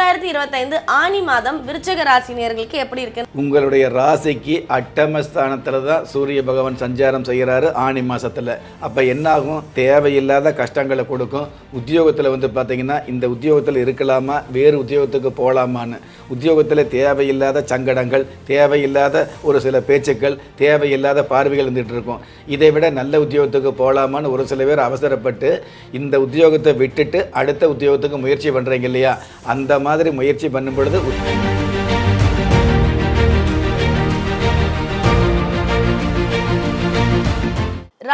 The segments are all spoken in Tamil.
இரண்டாயிரத்தி இருபத்தைந்து ஆனி மாதம் விருச்சக ராசினியர்களுக்கு எப்படி இருக்கு? உங்களுடைய ராசிக்கு அட்டமஸ்தானத்தில் தான் சூரிய பகவான் சஞ்சாரம் செய்கிறாரு ஆணி மாசத்துல. அப்போ என்னாகும்? தேவையில்லாத கஷ்டங்களை கொடுக்கும். உத்தியோகத்தில் வந்து பார்த்தீங்கன்னா இந்த உத்தியோகத்தில் இருக்கலாமா? வேறு உத்தியோகத்துக்கு போகலாமான்னு உத்தியோகத்தில் தேவையில்லாத சங்கடங்கள் தேவையில்லாத ஒரு சில பேச்சுக்கள் தேவையில்லாத பார்வைகள் இருந்துகிட்டு இருக்கும். இதை விட நல்ல உத்தியோகத்துக்கு போகலாமான்னு ஒரு சில பேர் அவசரப்பட்டு இந்த உத்தியோகத்தை விட்டுட்டு அடுத்த உத்தியோகத்துக்கு முயற்சி பண்ணுறீங்க இல்லையா? அந்த மாதிரி மாதிரி முயற்சி பண்ணும் பொழுது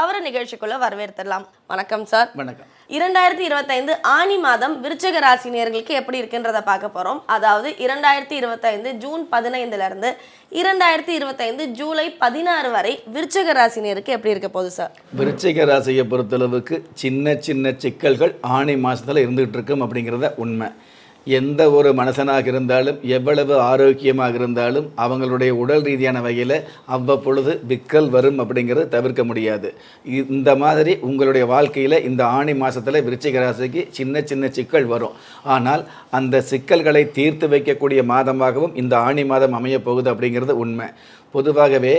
அவரை நிகழ்ச்சிக்குள்ள வரவேற்றுடலாம் வணக்கம் சார் வணக்கம். இரண்டாயிரத்தி இருபத்தைந்து ஆனி மாதம் விருச்சக ராசினியர்களுக்கு எப்படி இருக்குன்றத பார்க்க போறோம். அதாவது இரண்டாயிரத்தி இருபத்தைந்து ஜூன் பதினைந்துல இருந்து இரண்டாயிரத்தி இருபத்தைந்து ஜூலை பதினாறு வரை விருச்சக ராசினியருக்கு எப்படி இருக்க போகுது சார் விருச்சிக ராசியை பொறுத்தளவுக்கு சின்ன சின்ன சிக்கல்கள் ஆணி மாதத்தில் இருந்துகிட்டு இருக்கும் அப்படிங்கிறத உண்மை. எந்த ஒரு மனுஷனாக இருந்தாலும் எவ்வளவு ஆரோக்கியமாக இருந்தாலும் அவங்களுடைய உடல் ரீதியான வகையில் அவ்வப்பொழுது விக்கல் வரும் அப்படிங்கிறத தவிர்க்க முடியாது. இந்த மாதிரி உங்களுடைய வாழ்க்கையில் இந்த ஆணி மாதத்தில் விருச்சிக ராசிக்கு சின்ன சின்ன சிக்கல் வரும். ஆனால் அந்த சிக்கல்களை தீர்த்து வைக்கக்கூடிய மாதமாகவும் இந்த ஆணி மாதம் அமையப் போகுது அப்படிங்கிறது உண்மை. பொதுவாகவே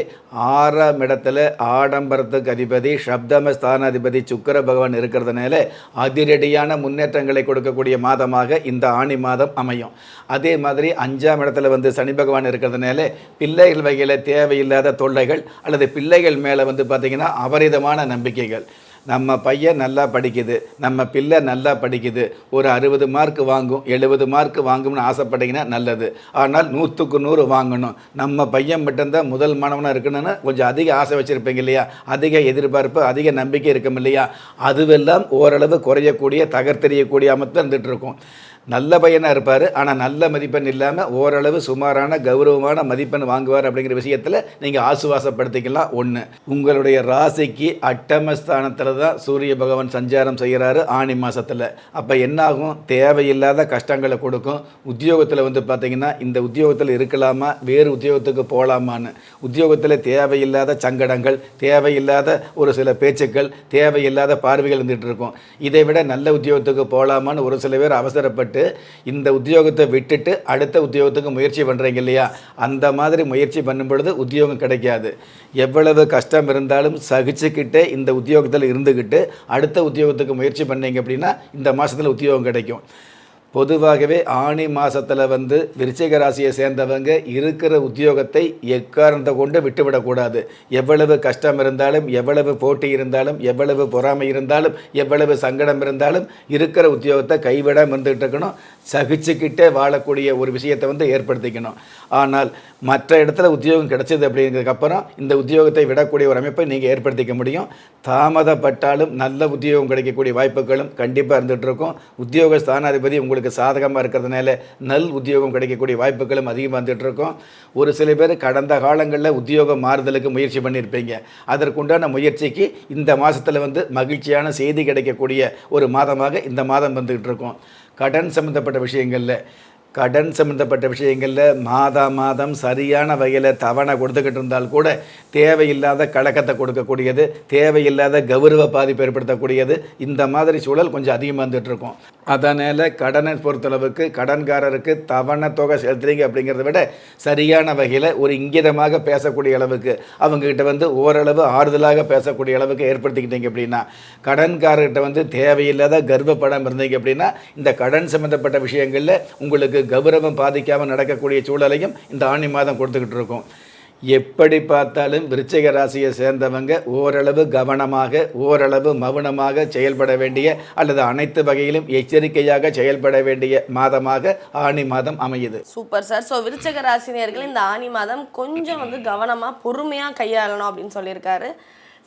ஆறாம் இடத்துல ஆடம்பரத்துக்கு அதிபதி சப்தம ஸ்தானாதிபதி சுக்கிர பகவான் இருக்கிறதுனால அதிரடியான முன்னேற்றங்களை கொடுக்கக்கூடிய மாதமாக இந்த ஆணி மாதம் அமையும். அதே மாதிரி அஞ்சாம் இடத்துல வந்து சனி பகவான் இருக்கிறதுனால பிள்ளைகள் வகையில் தேவையில்லாத தொல்லைகள் அல்லது பிள்ளைகள் மேலே வந்து பார்த்திங்கன்னா அபரிதமான நம்பிக்கைகள். நம்ம பையன் நல்லா படிக்குது நம்ம பிள்ளை நல்லா படிக்குது ஒரு அறுபது மார்க் வாங்கும் எழுபது மார்க் வாங்கும்னு ஆசைப்பட்டீங்கன்னா நல்லது. ஆனால் நூற்றுக்கு நூறு வாங்கணும். நம்ம பையன் மட்டும்தான் முதல் மாணவனாக இருக்கணும்னு கொஞ்சம் அதிக ஆசை வச்சுருப்பீங்க இல்லையா? அதிக எதிர்பார்ப்பு அதிக நம்பிக்கை இருக்கும் இல்லையா? அதுவெல்லாம் ஓரளவு குறையக்கூடிய தகர்த்தெறியக்கூடிய அமைப்பு இருந்துகிட்டு இருக்கும். நல்ல பையனாக இருப்பார் ஆனால் நல்ல மதிப்பெண் இல்லாமல் ஓரளவு சுமாரான கௌரவமான மதிப்பெண் வாங்குவார் அப்படிங்கிற விஷயத்தில் நீங்கள் ஆசுவாசப்படுத்திக்கலாம். ஒன்று உங்களுடைய ராசிக்கு அட்டமஸ்தானத்தில் தான் சூரிய பகவான் சஞ்சாரம் செய்கிறாரு ஆணி மாதத்தில் அப்போ என்னாகும்? தேவையில்லாத கஷ்டங்களை கொடுக்கும். உத்தியோகத்தில் வந்து பார்த்திங்கன்னா இந்த உத்தியோகத்தில் இருக்கலாமா? வேறு உத்தியோகத்துக்கு போகலாமான்னு உத்தியோகத்தில் தேவையில்லாத சங்கடங்கள் தேவையில்லாத ஒரு சில பேச்சுக்கள் தேவையில்லாத பார்வைகள் இருந்துகிட்டு இருக்கும். இதை விட நல்ல உத்தியோகத்துக்கு போகலாமான்னு ஒரு சில பேர் அவசரப்பட்டு இந்த உத்தியோகத்தை விட்டுட்டு அடுத்த உத்தியோகத்துக்கு முயற்சி பண்ணுறீங்க இல்லையா? அந்த மாதிரி முயற்சி பண்ணும் பொழுது உத்தியோகம் கிடைக்காது. எவ்வளவு கஷ்டம் இருந்தாலும் சகிச்சுக்கிட்டே இந்த உத்தியோகத்தில் இருந்துக்கிட்டு அடுத்த உத்தியோகத்துக்கு முயற்சி பண்ணீங்க அப்படின்னா இந்த மாதத்தில் உத்தியோகம் கிடைக்கும். பொதுவாகவே ஆணி மாதத்தில் வந்து விருச்சிக ராசியை சேர்ந்தவங்க இருக்கிற உத்தியோகத்தை எக்காரணத்தை கொண்டு விட்டுவிடக்கூடாது. எவ்வளவு கஷ்டம் இருந்தாலும் எவ்வளவு போட்டி இருந்தாலும் எவ்வளவு பொறாமை இருந்தாலும் எவ்வளவு சங்கடம் இருந்தாலும் இருக்கிற உத்தியோகத்தை கைவிடாமல் இருந்துகிட்டு இருக்கணும். சகிச்சுக்கிட்டே வாழக்கூடிய ஒரு விஷயத்தை வந்து ஏற்படுத்திக்கணும். ஆனால் மற்ற இடத்துல உத்தியோகம் கிடைச்சது அப்படிங்கிறதுக்கப்புறம் இந்த உத்தியோகத்தை விடக்கூடிய ஒரு அமைப்பை நீங்கள் ஏற்படுத்திக்க முடியும். தாமதப்பட்டாலும் நல்ல உத்தியோகம் கிடைக்கக்கூடிய வாய்ப்புகளும் கண்டிப்பாக இருந்துகிட்டு இருக்கும். உத்தியோக ஸ்தானாதிபதி உங்களுக்கு சாதகமாக இருக்கிறதுனால நல் உத்தியோகம் கிடைக்கக்கூடிய வாய்ப்புகளும் அதிகமாக வந்துட்டு இருக்கும் ஒரு சில பேர் கடந்த காலங்களில் உத்தியோகம் மாறுதலுக்கு முயற்சி பண்ணியிருப்பீங்க. அதற்குண்டான முயற்சிக்கு இந்த மாதத்தில் வந்து மகிழ்ச்சியான செய்தி கிடைக்கக்கூடிய ஒரு மாதமாக இந்த மாதம் வந்துகிட்டு இருக்கும் கடன் சம்மந்தப்பட்ட விஷயங்களில் கடன் சம்மந்தப்பட்ட விஷயங்களில் மாதா மாதம் சரியான வகையில் தவணை கொடுத்துக்கிட்டு இருந்தால் கூட தேவையில்லாத கலக்கத்தை கொடுக்கக்கூடியது தேவையில்லாத கௌரவ பாதிப்பு ஏற்படுத்தக்கூடியது. இந்த மாதிரி சூழல் கொஞ்சம் அதிகமாக வந்துட்டுருக்கும் அதனால் கடனை பொறுத்தளவுக்கு கடன்காரருக்கு தவணை தொகை செலுத்துறீங்க அப்படிங்கிறத விட சரியான வகையில் ஒரு இங்கிதமாக பேசக்கூடிய அளவுக்கு அவங்கக்கிட்ட வந்து ஓரளவு ஆறுதலாக பேசக்கூடிய அளவுக்கு ஏற்படுத்திக்கிட்டீங்க அப்படின்னா கடன்காரர்கிட்ட வந்து தேவையில்லாத கர்வப்படம் இருந்தீங்க அப்படின்னா இந்த கடன் சம்மந்தப்பட்ட விஷயங்களில் உங்களுக்கு கௌரவம் பாதிக்காமல் நடக்கக்கூடிய சூழலையும் இந்த ஆணி மாதம் கொடுத்துக்கிட்டு இருக்கும். எப்படி பார்த்தாலும் விருச்சிக ராசியை சேர்ந்தவங்க ஓரளவு கவனமாக ஓரளவு மௌனமாக செயல்பட வேண்டிய அல்லது அனைத்து வகையிலும் எச்சரிக்கையாக செயல்பட வேண்டிய மாதமாக ஆணி மாதம் அமையுது. Super sir. ஸோ விருச்சக ராசினியர்கள் இந்த ஆனி மாதம் கொஞ்சம் வந்து கவனமாக பொறுமையாக கையாளணும் அப்படின்னு சொல்லியிருக்காரு.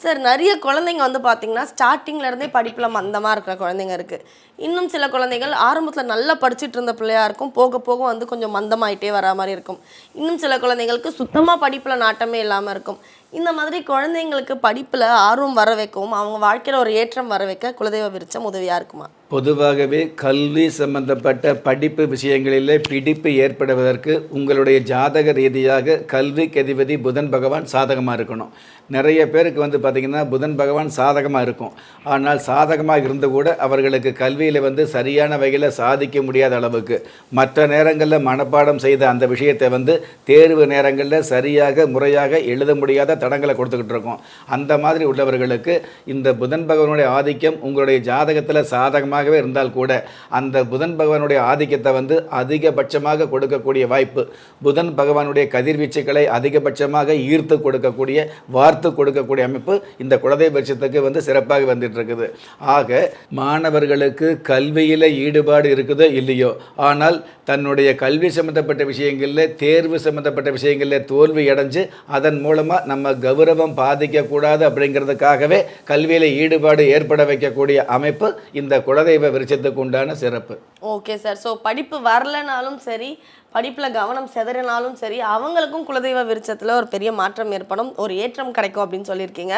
சார் நிறைய குழந்தைங்க வந்து பார்த்தீங்கன்னா ஸ்டார்டிங்லேருந்தே படிப்பில் மந்தமாக இருக்கிற குழந்தைங்க இருக்குது இன்னும் சில குழந்தைகள் ஆரம்பத்தில் நல்லா படிச்சுட்டு இருந்த பிள்ளையாக இருக்கும். போக போக வந்து கொஞ்சம் மந்தமாயிட்டே வர மாதிரி இருக்கும். இன்னும் சில குழந்தைங்களுக்கு சுத்தமாக படிப்பில் நாட்டமே இல்லாமல் இருக்கும். இந்த மாதிரி குழந்தைங்களுக்கு படிப்பில் ஆர்வம் வர வைக்கவும் அவங்க வாழ்க்கையில் ஒரு ஏற்றம் வர வைக்க குலதெய்வ விருச்சம் உதவியாக இருக்குமா? பொதுவாகவே கல்வி சம்பந்தப்பட்ட படிப்பு விஷயங்களிலே பிடிப்பு ஏற்படுவதற்கு உங்களுடைய ஜாதக ரீதியாக கல்விக்கு அதிபதி புதன் பகவான் சாதகமாக இருக்கணும். நிறைய பேருக்கு வந்து பார்த்திங்கன்னா புதன் பகவான் சாதகமாக இருக்கும். ஆனால் சாதகமாக இருந்து கூட அவர்களுக்கு கல்வியில் வந்து சரியான வகையில் சாதிக்க முடியாத அளவுக்கு மற்ற நேரங்களில் மனப்பாடம் செய்த அந்த விஷயத்தை வந்து தேர்வு நேரங்களில் சரியாக முறையாக எழுத முடியாத தடங்களை கொடுத்துக்கிட்டு இருக்கோம். அந்த மாதிரி உள்ளவர்களுக்கு இந்த புதன் பகவானுடைய ஆதிக்கம் உங்களுடைய ஜாதகத்தில் சாதகமாக சாதகமாகவே இருந்தால் கூட அந்த புதன் பகவானுடைய ஆதிக்கத்தை வந்து அதிகபட்சமாக கொடுக்கக்கூடிய வாய்ப்பு. புதன் பகவானுடைய கதிர்வீச்சுக்களை அதிகபட்சமாக ஈர்த்து கொடுக்கக்கூடிய வார்த்து கொடுக்கக்கூடிய அமைப்பு இந்த குலதெய்வ பட்சத்துக்கு வந்து சிறப்பாக வந்துட்டு இருக்குது ஆக மாணவர்களுக்கு கல்வியில் ஈடுபாடு இருக்குதோ இல்லையோ ஆனால் தன்னுடைய கல்வி சம்மந்தப்பட்ட விஷயங்களில் தேர்வு சம்மந்தப்பட்ட விஷயங்களில் தோல்வி அடைஞ்சு அதன் மூலமாக நம்ம கௌரவம் பாதிக்கக்கூடாது அப்படிங்கிறதுக்காகவே கல்வியில் ஈடுபாடு ஏற்பட வைக்கக்கூடிய அமைப்பு இந்த குலதெய்வ விருட்சத்துக்கு உண்டான சிறப்பு. ஓகே சார் ஸோ படிப்பு வரலனாலும் சரி படிப்பில் கவனம் செதறினாலும் சரி அவங்களுக்கும் குலதெய்வ விருச்சத்தில் ஒரு பெரிய மாற்றம் ஏற்படும் ஒரு ஏற்றம் கிடைக்கும் அப்படின்னு சொல்லியிருக்கீங்க.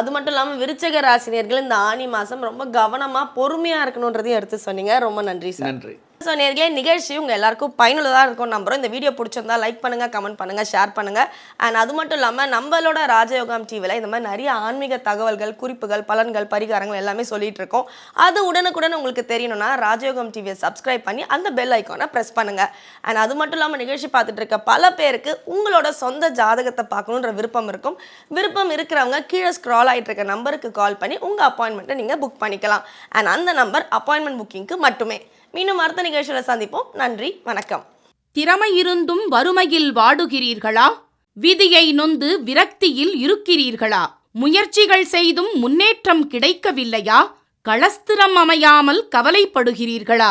அது மட்டும் இல்லாமல் விருச்சக ராசினியர்கள் இந்த ஆனி மாதம் ரொம்ப கவனமாக பொறுமையாக இருக்கணுன்றதையும் எடுத்து சொன்னீங்க. ரொம்ப நன்றி சார் நன்றி. ஸோ நேர்களே நிகழ்ச்சி உங்கள் எல்லாருக்கும் பயனுள்ளதாக இருக்கும் நம்புறோம். இந்த வீடியோ பிடிச்சிருந்தா லைக் பண்ணுங்கள் கமெண்ட் பண்ணுங்கள் ஷேர் பண்ணுங்கள் அண்ட் அது மட்டும் இல்லாமல் நம்மளோட ராஜயோகம் டிவியில் இந்த மாதிரி நிறைய ஆன்மீக தகவல்கள் குறிப்புகள் பலன்கள் பரிகாரங்கள் எல்லாமே சொல்லிட்டு இருக்கோம். அது உடனுக்குடன் உங்களுக்கு தெரியணும்னா ராஜயோகம் டிவியை சப்ஸ்கிரைப் பண்ணி அந்த பெல் ஐக்கானை ப்ரெஸ் பண்ணுங்கள் அண்ட் அது மட்டும் இல்லாமல் நிகழ்ச்சி பார்த்துட்டு இருக்க பல பேருக்கு உங்களோட சொந்த ஜாதகத்தை பார்க்கணுன்ற விருப்பம் இருக்கும். விருப்பம் இருக்கிறவங்க கீழே ஸ்க்ரால் ஆகிட்டு இருக்க நம்பருக்கு கால் பண்ணி உங்கள் அப்பாயின்மெண்ட்டை நீங்கள் புக் பண்ணிக்கலாம். அண்ட் அந்த நம்பர் அப்பாயின்மெண்ட் புக்கிங்க்கு மட்டுமே. மீண்டும் அடுத்த நிகழ்ச்சியில் சந்திப்போம். நன்றி வணக்கம். திறமையிருந்தும் வறுமையில் வாடுகிறீர்களா? விதியை நொந்து விரக்தியில் இருக்கிறீர்களா? முயற்சிகள் செய்தும் முன்னேற்றம் கிடைக்கவில்லையா? களஸ்திரம் அமையாமல் கவலைப்படுகிறீர்களா?